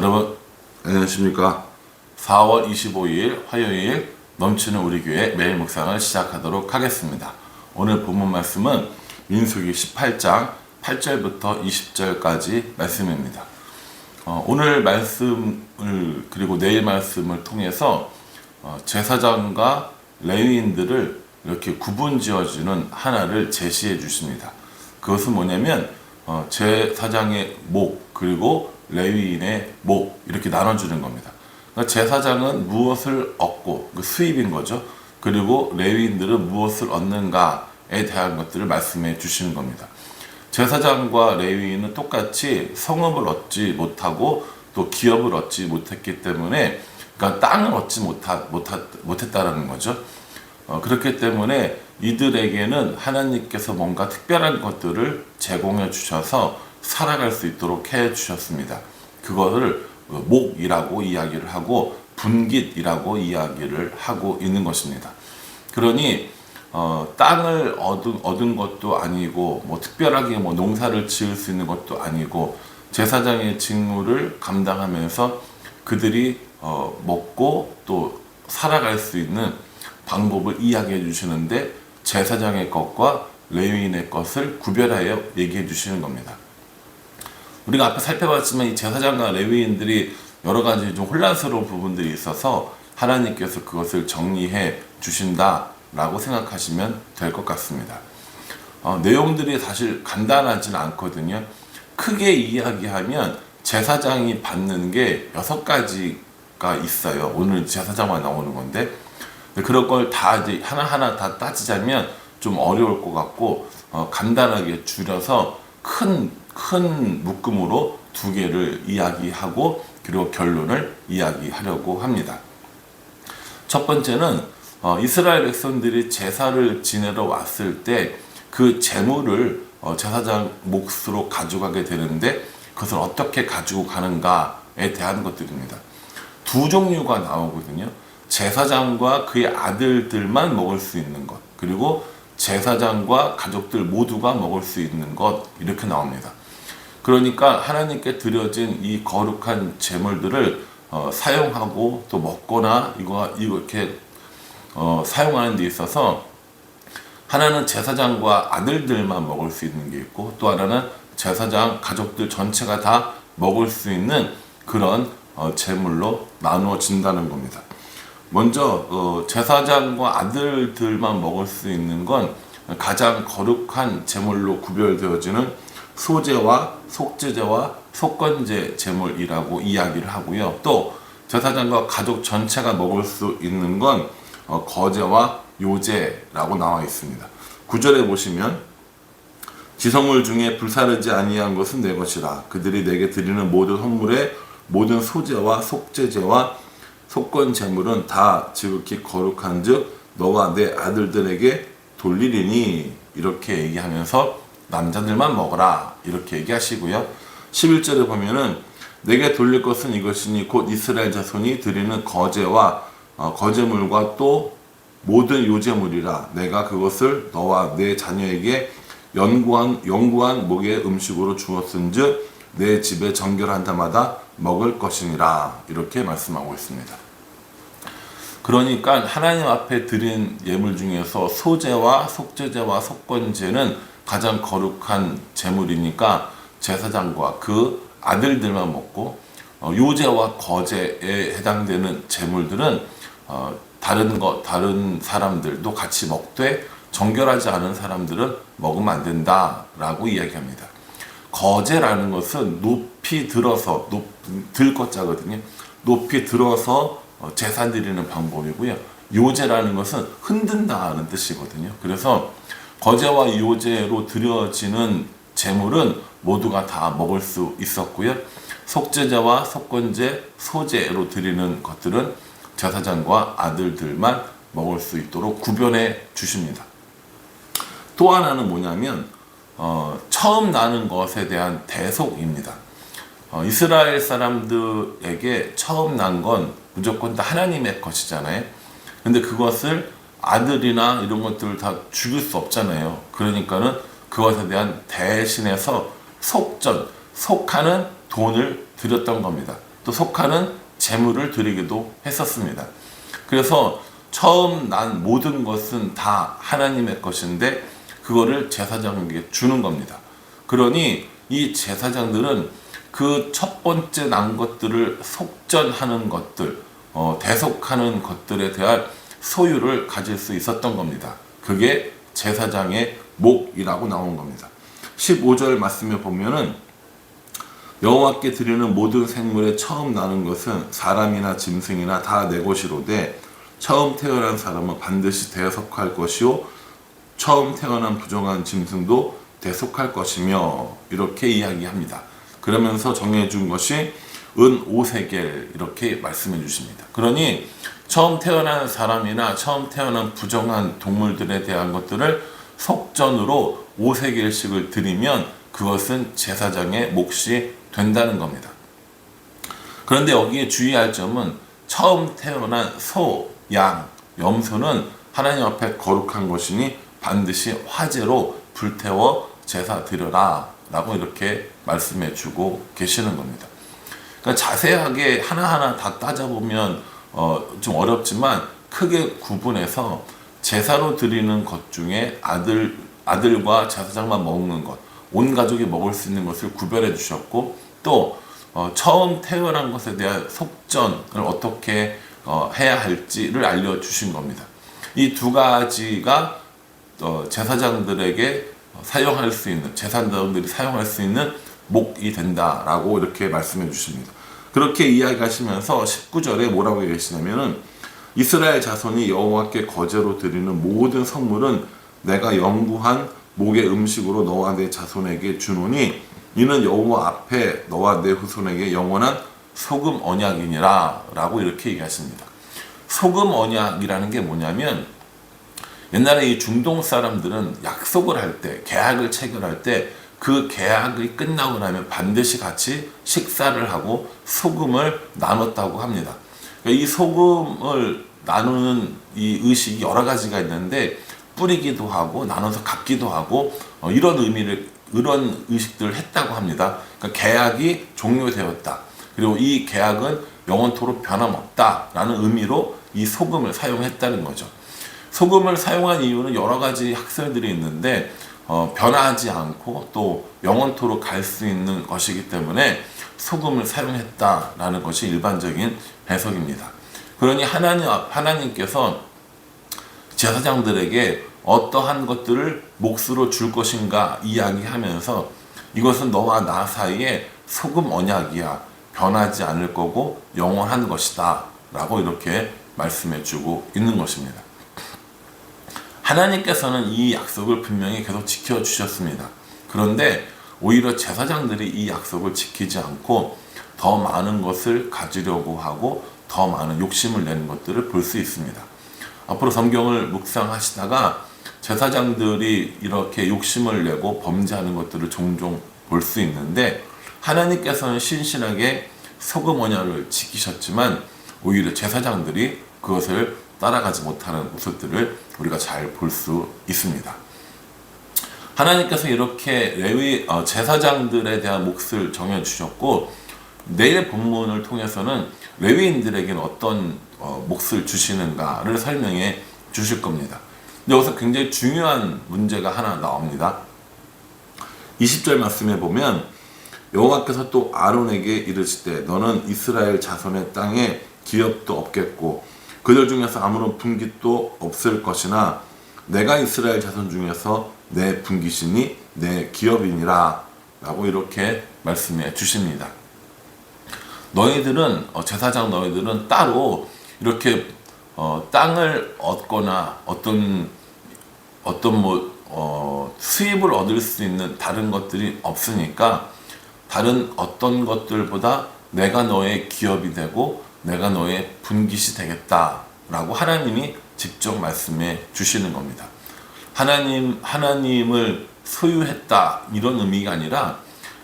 여러분 안녕하십니까? 4월 25일 화요일 넘치는 우리 교회 매일 묵상을 시작하도록 하겠습니다. 오늘 본문 말씀은 민수기 18장 8절부터 20절까지 말씀입니다. 어, 오늘 말씀을 그리고 내일 말씀을 통해서 어, 제사장과 레위인들을 이렇게 구분 지어주는 하나를 제시해 주십니다. 그것은 뭐냐면 어, 제사장의 목 그리고 레위인의 목 이렇게 나눠주는 겁니다. 그러니까 제사장은 무엇을 얻고 그 수입인 거죠. 그리고 레위인들은 무엇을 얻는가에 대한 것들을 말씀해 주시는 겁니다. 제사장과 레위인은 똑같이 성읍을 얻지 못하고 또 기업을 얻지 못했기 때문에 그러니까 땅을 얻지 못하, 못하, 못했다라는 거죠. 어, 그렇기 때문에 이들에게는 하나님께서 뭔가 특별한 것들을 제공해 주셔서 살아갈 수 있도록 해 주셨습니다. 그거를 어, 목이라고 이야기를 하고 분깃이라고 이야기를 하고 있는 것입니다. 그러니 어, 땅을 얻은, 얻은 것도 아니고 뭐 특별하게 뭐 농사를 지을 수 있는 것도 아니고 제사장의 직무를 감당하면서 그들이 어, 먹고 또 살아갈 수 있는 방법을 이야기해 주시는데 제사장의 것과 레위인의 것을 구별하여 얘기해 주시는 겁니다. 우리가 앞에 살펴봤지만 이 제사장과 레위인들이 여러 가지 좀 혼란스러운 부분들이 있어서 하나님께서 그것을 정리해 주신다라고 생각하시면 될 것 같습니다. 어, 내용들이 사실 간단하진 않거든요. 크게 이야기하면 제사장이 받는 게 여섯 가지가 있어요. 오늘 제사장만 나오는 건데 그런 걸 다 이제 하나하나 다 따지자면 좀 어려울 것 같고 어, 간단하게 줄여서 큰, 큰 묶음으로 두 개를 이야기하고 그리고 결론을 이야기하려고 합니다. 첫 번째는 어, 이스라엘 백성들이 제사를 지내러 왔을 때그 제물을 어, 제사장 몫으로 가져가게 되는데 그것을 어떻게 가지고 가는가에 대한 것들입니다. 두 종류가 나오거든요. 제사장과 그의 아들들만 먹을 수 있는 것, 그리고 제사장과 가족들 모두가 먹을 수 있는 것, 이렇게 나옵니다. 그러니까 하나님께 드려진 이 거룩한 제물들을 어, 사용하고 또 먹거나 이거 이렇게 어, 사용하는 데 있어서 하나는 제사장과 아들들만 먹을 수 있는 게 있고 또 하나는 제사장 가족들 전체가 다 먹을 수 있는 그런 어, 제물로 나누어진다는 겁니다. 먼저 어, 제사장과 아들들만 먹을 수 있는 건 가장 거룩한 제물로 구별되어지는 소제와 속제제와 속건제 제물이라고 이야기를 하고요. 또 제사장과 가족 전체가 먹을 수 있는 건 어, 거제와 요제라고 나와 있습니다. 구절에 보시면 지성물 중에 불사르지 아니한 것은 내 것이라 그들이 내게 드리는 모든 선물의 모든 소제와 속제제와 속건 제물은 다 지극히 거룩한즉 너와 내 아들들에게 돌리리니 이렇게 얘기하면서 남자들만 먹어라 이렇게 얘기하시고요. 11절에 보면은 내게 돌릴 것은 이것이니 곧 이스라엘 자손이 드리는 거제와 어, 거제물과 또 모든 요제물이라 내가 그것을 너와 내 자녀에게 연구한 연구한 목의 음식으로 주었은즉 내 집에 정결한 자마다 먹을 것이니라 이렇게 말씀하고 있습니다. 그러니까 하나님 앞에 드린 예물 중에서 소제와 속제제와 속건제는 가장 거룩한 제물이니까 제사장과 그 아들들만 먹고 어, 요제와 거제에 해당되는 제물들은 어, 다른 것 다른 사람들도 같이 먹되 정결하지 않은 사람들은 먹으면 안 된다라고 이야기합니다. 거제라는 것은 높이 들어서 높, 들 것자거든요. 높이 들어서 어, 제사 드리는 방법이고요. 요제라는 것은 흔든다는 뜻이거든요. 그래서 거제와 요제로 드려지는 제물은 모두가 다 먹을 수 있었고요. 속제제와 속건제, 소제로 드리는 것들은 제사장과 아들들만 먹을 수 있도록 구별해 주십니다. 또 하나는 뭐냐면 어, 처음 나는 것에 대한 대속입니다. 어, 이스라엘 사람들에게 처음 난 건 무조건 다 하나님의 것이잖아요. 근데 그것을 아들이나 이런 것들을 다 죽일 수 없잖아요. 그러니까는 그것에 대한 대신해서 속전, 속하는 돈을 드렸던 겁니다. 또또 속하는 재물을 드리기도 했었습니다. 그래서 처음 난 모든 것은 다 하나님의 것인데 그거를 제사장에게 주는 겁니다. 그러니 이 제사장들은 그 첫 번째 난 것들을 속전하는 것들, 어, 대속하는 것들에 대한 소유를 가질 수 있었던 겁니다. 그게 제사장의 목이라고 나온 겁니다. 15절 말씀에 보면은 여호와께 드리는 모든 생물에 처음 나는 것은 사람이나 짐승이나 다 내 것이로되 처음 태어난 사람은 반드시 대속할 것이요 처음 태어난 부정한 짐승도 대속할 것이며 이렇게 이야기합니다. 그러면서 정해준 것이 은 5세겔 이렇게 말씀해 주십니다. 그러니 처음 태어난 사람이나 처음 태어난 부정한 동물들에 대한 것들을 속전으로 5세겔씩을 드리면 그것은 제사장의 몫이 된다는 겁니다. 그런데 여기에 주의할 점은 처음 태어난 소, 양, 염소는 하나님 앞에 거룩한 것이니 반드시 화재로 불태워 제사 드려라 라고 이렇게 말씀해 주고 계시는 겁니다. 그러니까 자세하게 하나하나 다 따져보면 어, 좀 어렵지만 크게 구분해서 제사로 드리는 것 중에 아들, 아들과 제사장만 먹는 것, 온 가족이 먹을 수 있는 것을 구별해 주셨고 또 어, 처음 태어난 것에 대한 속전을 어떻게 어, 해야 할지를 알려주신 겁니다. 이 두 가지가 어, 제사장들에게 사용할 수 있는 제사장들이 사용할 수 있는 목이 된다라고 이렇게 말씀해 주십니다. 그렇게 이야기하시면서 19절에 뭐라고 얘기하시냐면은 이스라엘 자손이 여호와께 거제로 드리는 모든 선물은 내가 영구한 목의 음식으로 너와 내 자손에게 주노니 이는 여호와 앞에 너와 내 후손에게 영원한 소금 언약이니라라고 이렇게 얘기하십니다. 소금 언약이라는 게 뭐냐면 옛날에 이 중동 사람들은 약속을 할 때, 계약을 체결할 때 그 계약이 끝나고 나면 반드시 같이 식사를 하고 소금을 나눴다고 합니다. 그러니까 이 소금을 나누는 이 의식이 여러 가지가 있는데 뿌리기도 하고 나눠서 갖기도 하고 어, 이런 의미를 이런 의식들을 했다고 합니다. 그러니까 계약이 종료되었다. 그리고 이 계약은 영원토록 변함없다라는 의미로 이 소금을 사용했다는 거죠. 소금을 사용한 이유는 여러 가지 학설들이 있는데 어, 변하지 않고 또 영원토록 갈 수 있는 것이기 때문에 소금을 사용했다라는 것이 일반적인 해석입니다. 그러니 하나님 하나님께서 제사장들에게 어떠한 것들을 몫으로 줄 것인가 이야기하면서 이것은 너와 나 사이에 소금 언약이야 변하지 않을 거고 영원한 것이다라고 이렇게 말씀해 주고 있는 것입니다. 하나님께서는 이 약속을 분명히 계속 지켜주셨습니다. 그런데 오히려 제사장들이 이 약속을 지키지 않고 더 많은 것을 가지려고 하고 더 많은 욕심을 내는 것들을 볼 수 있습니다. 앞으로 성경을 묵상하시다가 제사장들이 이렇게 욕심을 내고 범죄하는 것들을 종종 볼 수 있는데 하나님께서는 신실하게 소금 언약을 지키셨지만 오히려 제사장들이 그것을 따라가지 못하는 모습들을 우리가 잘 볼 수 있습니다. 하나님께서 이렇게 레위 어, 제사장들에 대한 몫을 정해 주셨고 내일 본문을 통해서는 레위인들에게는 어떤 어, 몫을 주시는가를 설명해 주실 겁니다. 여기서 굉장히 중요한 문제가 하나 나옵니다. 20절 말씀에 보면 여호와께서 또 아론에게 이르시되 너는 이스라엘 자손의 땅에 기업도 없겠고 그들 중에서 아무런 분깃도 없을 것이나 내가 이스라엘 자손 중에서 내 분깃이니 내 기업이니라 라고 이렇게 말씀해 주십니다. 너희들은 어, 제사장 너희들은 따로 이렇게 어, 땅을 얻거나 어떤 어떤 뭐 어, 수입을 얻을 수 있는 다른 것들이 없으니까 다른 어떤 것들보다 내가 너의 기업이 되고 내가 너의 분깃이 되겠다라고 하나님이 직접 말씀해 주시는 겁니다. 하나님 하나님을 소유했다 이런 의미가 아니라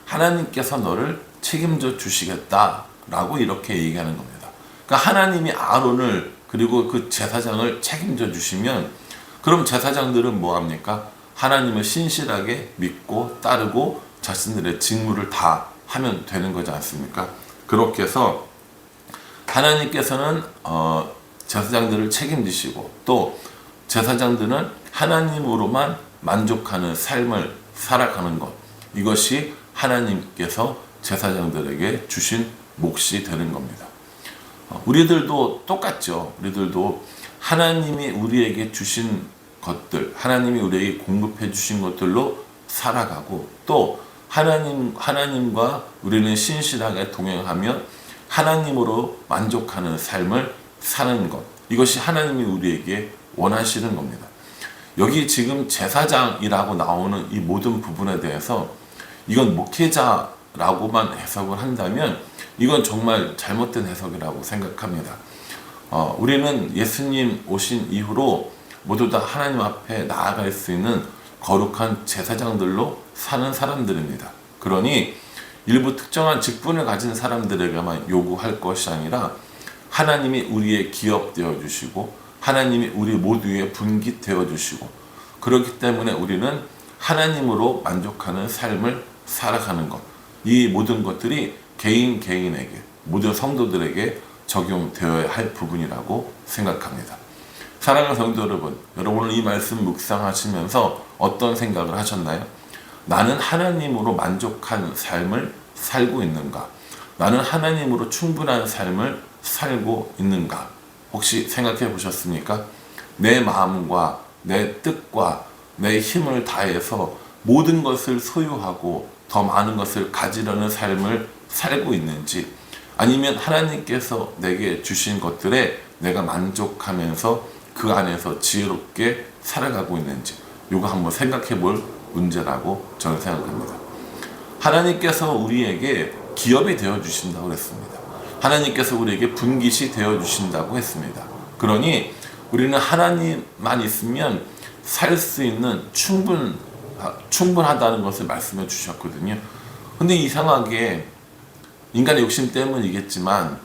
하나님께서 너를 책임져 주시겠다라고 이렇게 얘기하는 겁니다. 그러니까 하나님이 아론을 그리고 그 제사장을 책임져 주시면 그럼 제사장들은 뭐 합니까? 하나님을 신실하게 믿고 따르고 자신들의 직무를 다 하면 되는 거지 않습니까? 그렇게 해서 하나님께서는 어, 제사장들을 책임지시고 또 제사장들은 하나님으로만 만족하는 삶을 살아가는 것 이것이 하나님께서 제사장들에게 주신 몫이 되는 겁니다. 어, 우리들도 똑같죠. 우리들도 하나님이 우리에게 주신 것들, 하나님이 우리에게 공급해 주신 것들로 살아가고 또 하나님 하나님과 우리는 신실하게 동행하며 하나님으로 만족하는 삶을 사는 것. 이것이 하나님이 우리에게 원하시는 겁니다. 여기 지금 제사장이라고 나오는 이 모든 부분에 대해서 이건 목회자라고만 해석을 한다면 이건 정말 잘못된 해석이라고 생각합니다. 어, 우리는 예수님 오신 이후로 모두 다 하나님 앞에 나아갈 수 있는 거룩한 제사장들로 사는 사람들입니다. 그러니 일부 특정한 직분을 가진 사람들에게만 요구할 것이 아니라 하나님이 우리의 기업 되어 주시고 하나님이 우리 모두의 분기 되어 주시고 그렇기 때문에 우리는 하나님으로 만족하는 삶을 살아가는 것. 이 모든 것들이 개인 개인에게 모든 성도들에게 적용되어야 할 부분이라고 생각합니다. 사랑하는 성도 여러분, 여러분 이 말씀 묵상하시면서 어떤 생각을 하셨나요? 나는 하나님으로 만족한 삶을 살고 있는가? 나는 하나님으로 충분한 삶을 살고 있는가? 혹시 생각해 보셨습니까? 내 마음과 내 뜻과 내 힘을 다해서 모든 것을 소유하고 더 많은 것을 가지려는 삶을 살고 있는지 아니면 하나님께서 내게 주신 것들에 내가 만족하면서 그 안에서 지혜롭게 살아가고 있는지 이거 한번 생각해 볼 문제라고 저는 생각합니다. 하나님께서 우리에게 기업이 되어 주신다고 했습니다. 하나님께서 우리에게 분깃이 되어 주신다고 했습니다. 그러니 우리는 하나님만 있으면 살 수 있는 충분 충분하다는 것을 말씀해 주셨거든요. 근데 이상하게 인간의 욕심 때문이겠지만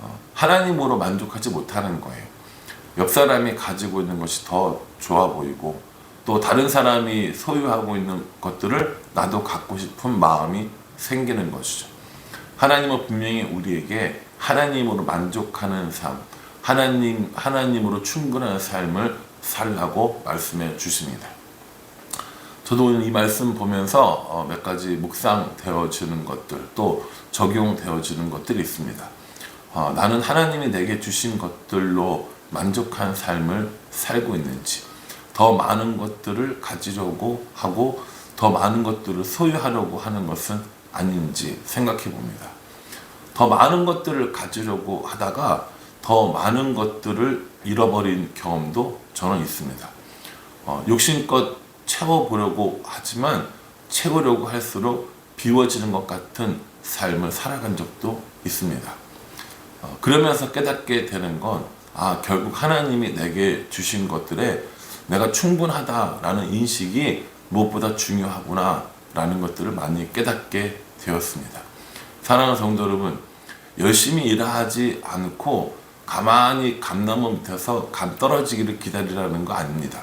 어, 하나님으로 만족하지 못하는 거예요. 옆 사람이 가지고 있는 것이 더 좋아 보이고 또 다른 사람이 소유하고 있는 것들을 나도 갖고 싶은 마음이 생기는 것이죠. 하나님은 분명히 우리에게 하나님으로 만족하는 삶, 하나님 하나님으로 충분한 삶을 살라고 말씀해 주십니다. 저도 오늘 이 말씀 보면서 어, 몇 가지 묵상되어지는 것들 또 적용되어지는 것들이 있습니다. 어, 나는 하나님이 내게 주신 것들로 만족한 삶을 살고 있는지 더 많은 것들을 가지려고 하고 더 많은 것들을 소유하려고 하는 것은 아닌지 생각해 봅니다. 더 많은 것들을 가지려고 하다가 더 많은 것들을 잃어버린 경험도 저는 있습니다. 어, 욕심껏 채워보려고 하지만 채우려고 할수록 비워지는 것 같은 삶을 살아간 적도 있습니다. 어, 그러면서 깨닫게 되는 건, 아, 결국 하나님이 내게 주신 것들에 내가 충분하다라는 인식이 무엇보다 중요하구나라는 것들을 많이 깨닫게 되었습니다. 사랑하는 성도 여러분, 열심히 일하지 않고 가만히 감나무 밑에서 감 떨어지기를 기다리라는 거 아닙니다.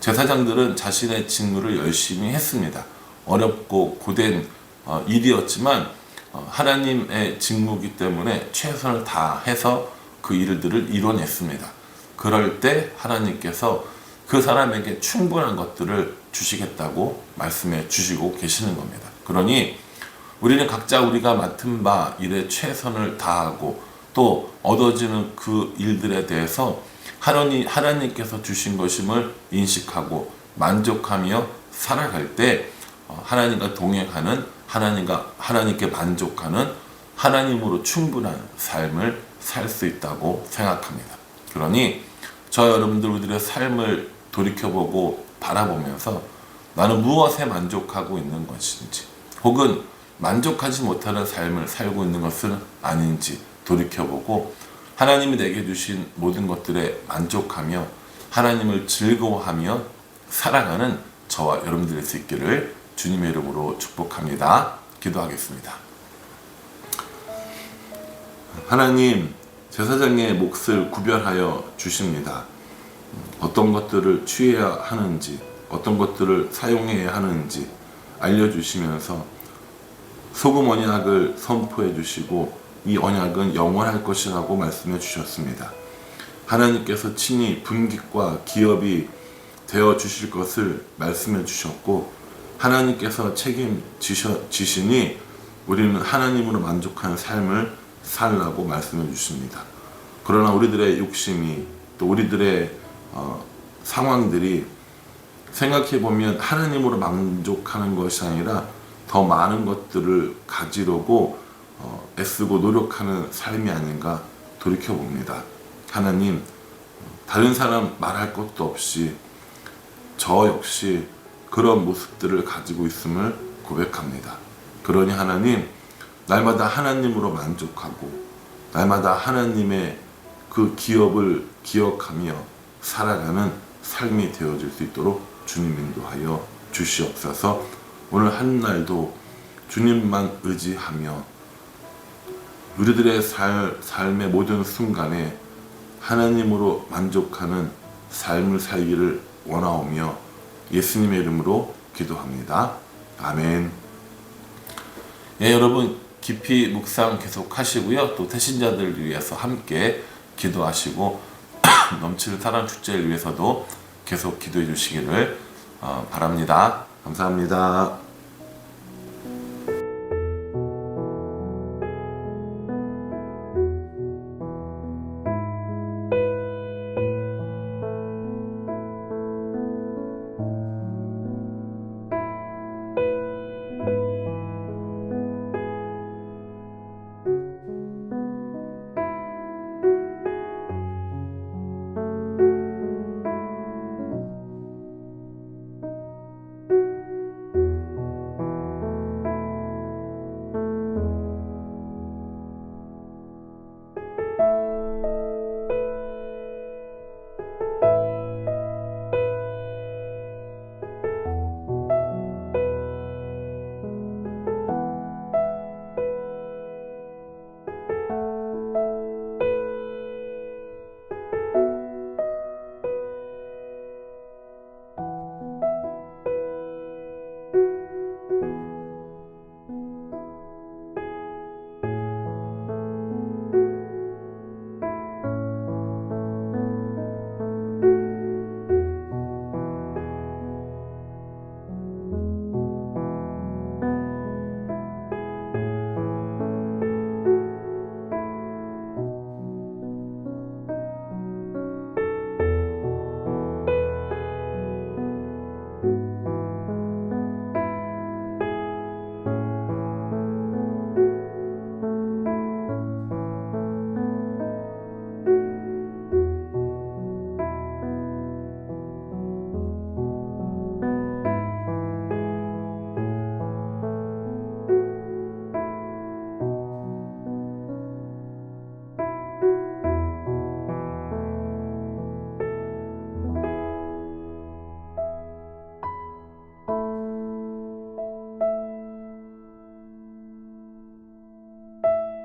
제사장들은 자신의 직무를 열심히 했습니다. 어렵고 고된 어, 일이었지만 어, 하나님의 직무이기 때문에 최선을 다해서 그 일들을 이뤄냈습니다. 그럴 때 하나님께서 그 사람에게 충분한 것들을 주시겠다고 말씀해 주시고 계시는 겁니다. 그러니 우리는 각자 우리가 맡은 바 일에 최선을 다하고 또 얻어지는 그 일들에 대해서 하나님, 하나님께서 주신 것임을 인식하고 만족하며 살아갈 때 어, 하나님과 동행하는 하나님과 하나님께 만족하는 하나님으로 충분한 삶을 살 수 있다고 생각합니다. 그러니 저 여러분들 우리들의 삶을 돌이켜보고 바라보면서 나는 무엇에 만족하고 있는 것인지 혹은 만족하지 못하는 삶을 살고 있는 것은 아닌지 돌이켜보고 하나님이 내게 주신 모든 것들에 만족하며 하나님을 즐거워하며 살아가는 저와 여러분들이 될수 있기를 주님의 이름으로 축복합니다. 기도하겠습니다. 하나님, 제사장의 몫을 구별하여 주십니다. 어떤 것들을 취해야 하는지, 어떤 것들을 사용해야 하는지 알려주시면서 소금 언약을 선포해 주시고 이 언약은 영원할 것이라고 말씀해 주셨습니다. 하나님께서 친히 분깃과 기업이 되어 주실 것을 말씀해 주셨고 하나님께서 책임지시니 우리는 하나님으로 만족하는 삶을 살라고 말씀해 주십니다. 그러나 우리들의 욕심이 또 우리들의 어, 상황들이 생각해 보면 하나님으로 만족하는 것이 아니라 더 많은 것들을 가지려고 어, 애쓰고 노력하는 삶이 아닌가 돌이켜 봅니다. 하나님, 다른 사람 말할 것도 없이 저 역시 그런 모습들을 가지고 있음을 고백합니다. 그러니 하나님, 날마다 하나님으로 만족하고, 날마다 하나님의 그 기업을 기억하며 살아가는 삶이 되어질 수 있도록 주님 인도하여 주시옵소서 오늘 한 날도 주님만 의지하며 우리들의 살, 삶의 모든 순간에 하나님으로 만족하는 삶을 살기를 원하오며 예수님의 이름으로 기도합니다. 아멘. 예, 여러분 깊이 묵상 계속 하시고요. 또 태신자들을 위해서 함께 기도하시고 넘칠 사랑 축제를 위해서도 계속 기도해 주시기를 어, 바랍니다. 감사합니다.